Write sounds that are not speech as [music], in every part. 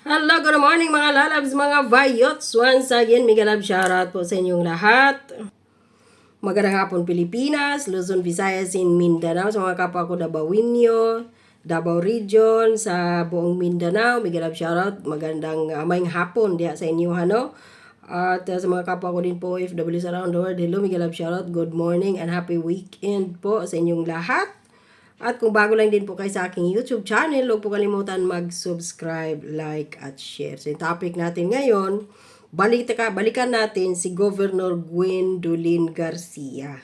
Hello, good morning mga lalabs, mga vayots. Once again, mega love shoutout po sa inyong lahat. Magandang hapon Pilipinas, Luzon, Visayas, in Mindanao. Sa mga kapwa ko Dabawinyo, Davao Region, sa buong Mindanao. Mega love shoutout. Magandang uh, mayang hapon diya sa inyo, ano. At uh, sa mga kapwa ko din po, OFWs around the world, hello, mega love shoutout. Good morning and happy weekend po sa inyong lahat. At kung bago lang din po kayo sa aking YouTube channel, huwag po kalimutan mag-subscribe, like, at share. So, yung topic natin ngayon, balik ka, balikan natin si Governor Gwendolyn Garcia.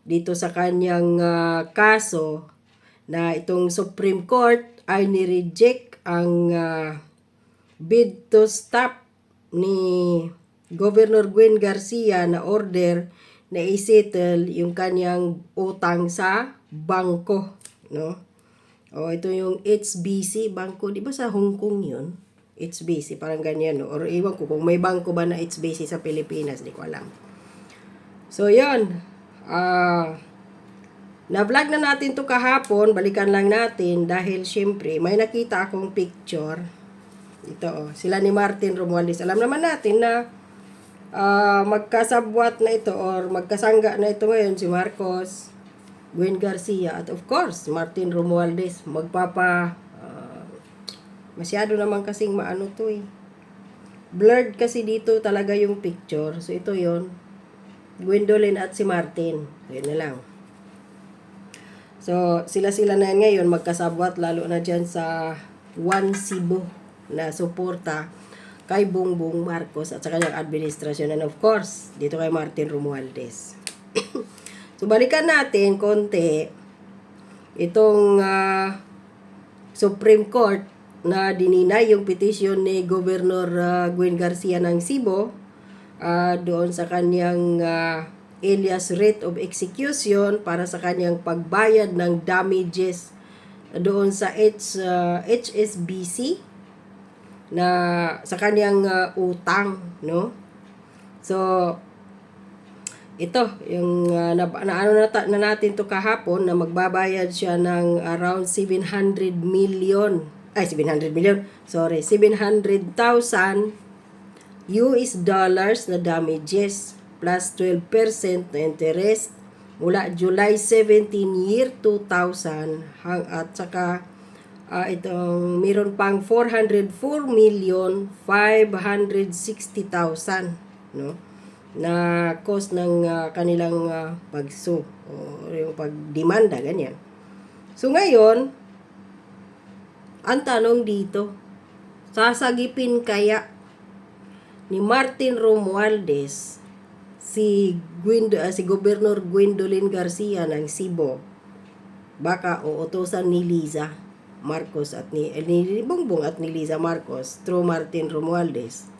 Dito sa kanyang ah, kaso na itong Supreme Court ay nireject ang ah, bid to stop ni Governor Gwen Garcia na order na isettle yung kanyang utang sa bangko, no? O ito yung HSBC bangko, di ba sa Hong Kong yun? HSBC, parang ganyan, no? Or iwan ko kung may bangko ba na HSBC sa Pilipinas, di ko alam. So, yun. Ah... na-vlog na natin to kahapon, balikan lang natin dahil syempre may nakita akong picture. Ito oh, sila ni Martin Romualdez. Alam naman natin na ah, magkasabwat na ito or magkasangga na ito ngayon si Marcos, Gwen Garcia at of course Martin Romualdez. Magpapa ah, masyado naman kasing maano to eh. Blurred kasi dito talaga yung picture. So ito yon Gwendolyn at si Martin. Yun na lang. So, sila-sila na yan ngayon magkasabwat lalo na dyan sa One Cebu na suporta kay Bongbong Marcos at sa kanyang administrasyon and of course, dito kay Martin Romualdez. [coughs] so, balikan natin konti itong ah, Supreme Court na dininay yung petition ni Governor ah, Gwen Garcia ng Cebu ah, doon sa kanyang ah, alias rate of execution para sa kanyang pagbayad ng damages doon sa H, ah, HSBC na sa kanyang ah, utang, no? So, ito, yung ah, na, na, ano na, na natin to kahapon na magbabayad siya ng around 700 million. Ay, 700 million. Sorry, 700,000 US dollars na damages plus 12% na interest mula July 17 year 2000 hang at saka ah, itong meron pang 404 million 560,000 no na cost ng ah, kanilang uh, pagsu o yung pagdemanda ganyan. So ngayon ang tanong dito sasagipin kaya ni Martin Romualdez si Gwind ah, si Gobernador Gwendolyn Garcia ng Cebu baka uutosan ni Liza Marcos at ni, eh, ni Bongbong at ni Liza Marcos through Martin Romualdez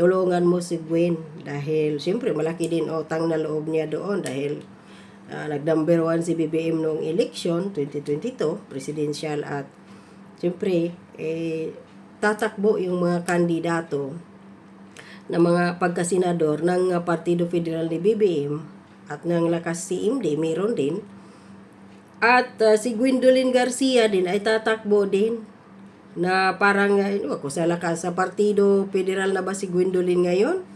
tulungan mo si Gwen dahil siyempre malaki din utang na loob niya doon dahil ah, nag-number one si BBM noong election 2022 presidential at siyempre eh, tatakbo yung mga kandidato na mga pagkasenador ng uh, Partido Federal ni BBM at ng lakas CMD, meron din. At uh, si Gwendolyn Garcia din ay tatakbo din na parang, uh, ano ako, sa lakas sa Partido Federal na ba si Gwendolyn ngayon?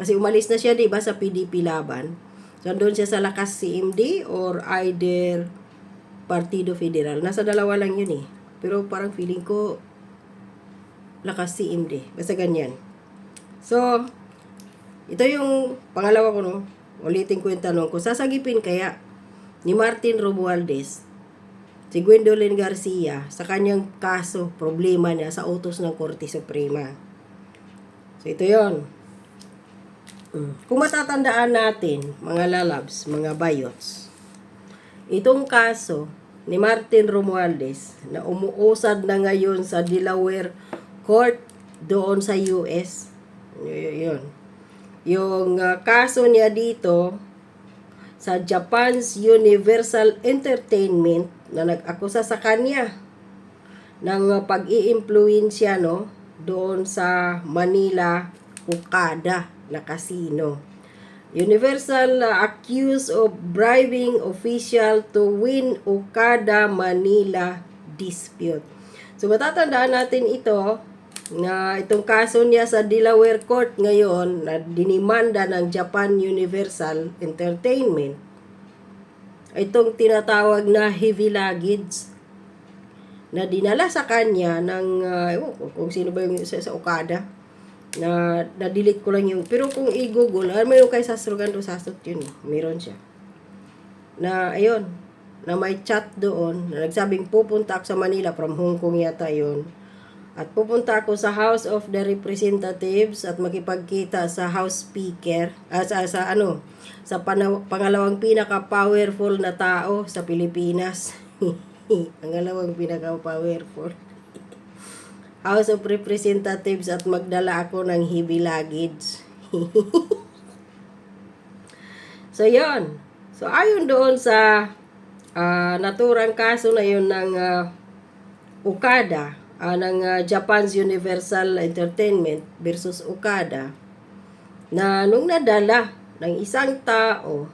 Kasi umalis na siya, di ba, sa PDP laban. So, doon siya sa lakas CMD or either Partido Federal. Nasa dalawa lang yun eh. Pero parang feeling ko, lakas CMD. Basta ganyan. So, ito yung pangalawa ko, no? Ulitin ko yung tanong ko. Sasagipin kaya ni Martin Romualdez si Gwendolyn Garcia sa kanyang kaso, problema niya sa utos ng Korte Suprema. So, ito yon. Mm. Kung matatandaan natin, mga lalabs, mga bayots, itong kaso ni Martin Romualdez na umuusad na ngayon sa Delaware Court doon sa US, yun. Yung ah, kaso niya dito sa Japan's Universal Entertainment na nag-akusa sa kanya ng pag-iimpluwensya no doon sa Manila Okada na casino. Universal ah, accused of bribing official to win Okada Manila dispute. So matatandaan natin ito na itong kaso niya sa Delaware Court ngayon na dinimanda ng Japan Universal Entertainment. Itong tinatawag na heavy luggage na dinala sa kanya ng uh, ko kung sino ba yung sa, sa Okada na na-delete ko lang yung pero kung i-google ah, mayroon kay Sastrogan do Sasot yun meron siya. Na ayun na may chat doon na nagsabing pupunta ako sa Manila from Hong Kong yata yun at pupunta ako sa House of the Representatives at makipagkita sa House Speaker ah, sa, sa ano sa pana- pangalawang pinaka powerful na tao sa Pilipinas. [laughs] Pangalawang pinaka powerful [laughs] House of Representatives at magdala ako ng heavy luggage. [laughs] so, yon So, ayon doon sa ah, naturang kaso na yun ng ah, Okada, ah, ng ah, Japan's Universal Entertainment versus Okada, na nung nadala ng isang tao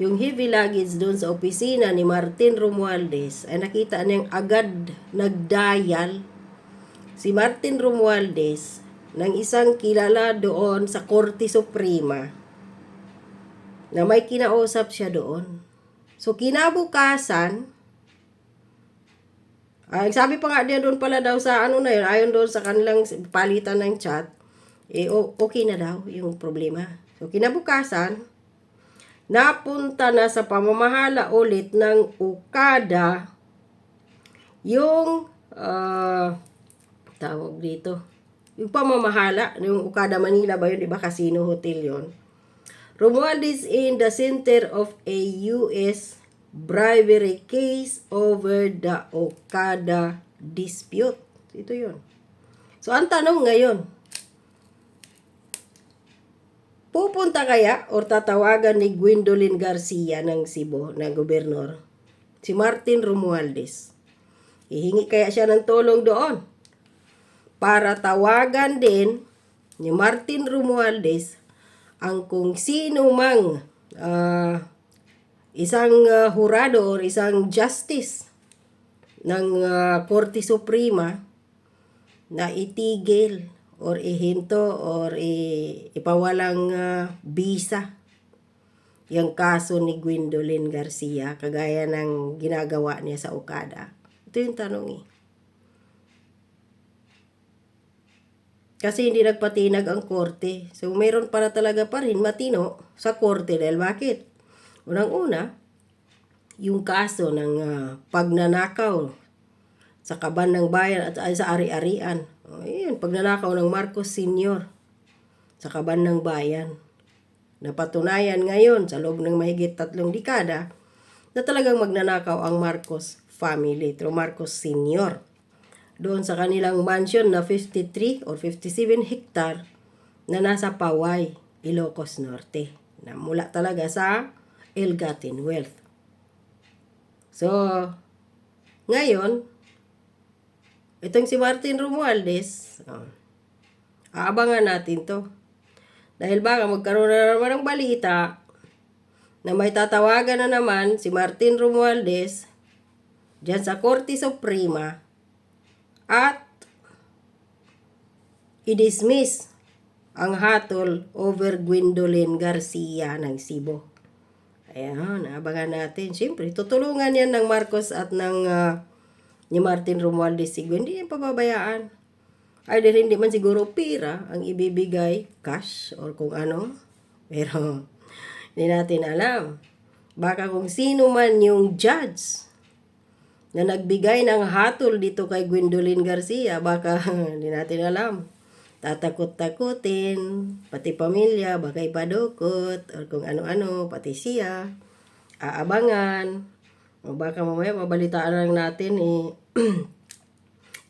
yung heavy luggage doon sa opisina ni Martin Romualdez ay nakita niyang agad nagdial si Martin Romualdez ng isang kilala doon sa Korte Suprema na may kinausap siya doon. So kinabukasan, ay sabi pa nga niya doon pala daw sa ano na yun, ayon doon sa kanilang palitan ng chat, eh okay na daw yung problema. So kinabukasan, napunta na sa pamamahala ulit ng Okada yung ah, tawag dito. Yung pamamahala, yung Okada Manila ba yun, di ba? Casino Hotel yon. Romualdez in the center of a U.S. bribery case over the Okada dispute. Ito yon. So, ang tanong ngayon, pupunta kaya or tatawagan ni Gwendolyn Garcia ng Cebu na gobernador si Martin Romualdez. Ihingi kaya siya ng tulong doon para tawagan din ni Martin Romualdez ang kung sino mang ah, isang ah, hurado or isang justice ng ah, Korte Suprema na itigil or ihinto or i- ipawalang bisa yung kaso ni Gwendolyn Garcia kagaya ng ginagawa niya sa Okada. Ito yung tanong eh. Kasi hindi nagpatinag ang korte. So, mayroon para talaga pa rin matino sa korte. Dahil bakit? Unang-una, yung kaso ng ah, pagnanakaw sa kaban ng bayan at ay, sa ari-arian. O, yun, pagnanakaw ng Marcos Sr. sa kaban ng bayan. Napatunayan ngayon sa loob ng mahigit tatlong dekada na talagang magnanakaw ang Marcos family through Marcos Sr doon sa kanilang mansion na 53 or 57 hektar na nasa Paway, Ilocos Norte. Na mula talaga sa ill-gotten wealth. So, ngayon, itong si Martin Romualdez, oh, aabangan natin to. Dahil baka magkaroon na naman ng balita na may tatawagan na naman si Martin Romualdez dyan sa Korte Suprema at i-dismiss ang hatol over Gwendolyn Garcia ng Cebu. Ayan, abangan natin. Siyempre, tutulungan yan ng Marcos at ng ah, ni Martin Romualdez si Gwen. Hindi yan pababayaan. Ay, dahil hindi man siguro pira ang ibibigay, cash, or kung ano. Pero, hindi natin alam. Baka kung sino man yung judge na nagbigay ng hatol dito kay Gwendolyn Garcia, baka [laughs] hindi natin alam. Tatakot-takutin, pati pamilya, baka ipadukot, or kung ano-ano, pati siya, aabangan, o baka mamaya mabalitaan lang natin, eh, [clears throat]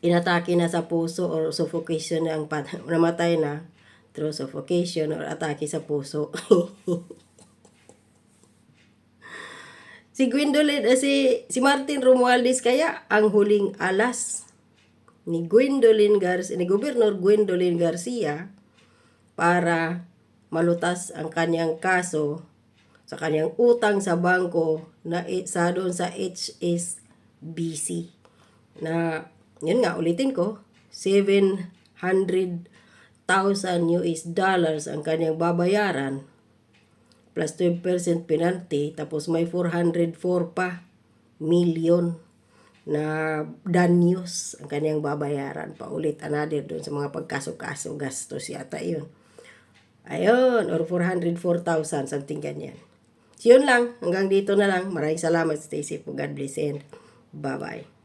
inatake na sa puso or suffocation na ang [laughs] namatay na through suffocation or atake sa puso. [laughs] Si Gwendolyn, eh, si, si Martin Romualdez kaya ang huling alas ni Gwendolyn Garcia, ni Gobernador Gwendolyn Garcia para malutas ang kanyang kaso sa kanyang utang sa bangko na i- sa doon sa HSBC. Na, yun nga, ulitin ko, 700,000 US dollars ang kanyang babayaran plus 12% penalty tapos may 404 pa million na danyos ang kanyang babayaran pa ulit. Another doon sa mga pagkaso-kaso gastos yata yun. Ayun or 404,000 something ganyan. So yun lang. Hanggang dito na lang. Maraming salamat stay safe po. God bless and bye bye